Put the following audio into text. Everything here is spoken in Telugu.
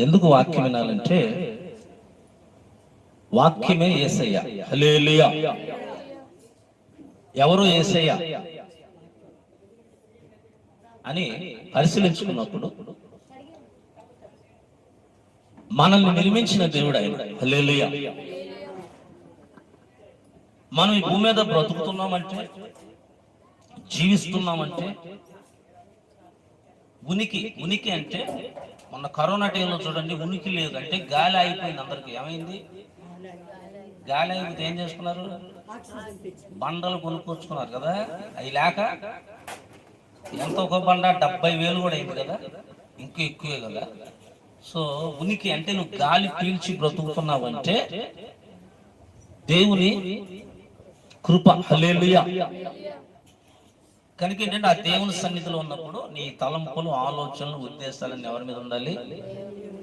ఎందుకు వాక్యం వినాలంటే వాక్యమే ఏసయ్య. ఎవరు ఏసయ్య? అని పరిశీలించుకున్నప్పుడు మనల్ని నిర్మించిన దేవుడు ఆయన. హల్లెలూయా. మనం ఈ భూమి మీద బ్రతుకుతున్నామంటే జీవిస్తున్నామంటే ఉనికి ఉనికి అంటే మొన్న కరోనా టైంలో చూడండి ఉనికి లేదు. అంటే గాలి అయిపోయింది అందరికి. ఏమైంది? గాలి అయిపోతే ఏం చేసుకున్నారు? బండలు కొనుక్కొచ్చుకున్నారు కదా? అవి లేక ఎంత ఒక బండ డెబ్బై వేలు కూడా అయింది కదా? ఇంకా ఎక్కువే కదా? సో ఉనికి అంటే నువ్వు గాలి పీల్చి బ్రతుకుతున్నావు అంటే దేవుని కృప. హల్లెలూయా. కనుక ఏంటంటే ఆ దేవుని సన్నిధిలో ఉన్నప్పుడు నీ తలంపులు ఆలోచనలు ఉద్దేశాలన్నీ ఎవరి మీద ఉండాలి?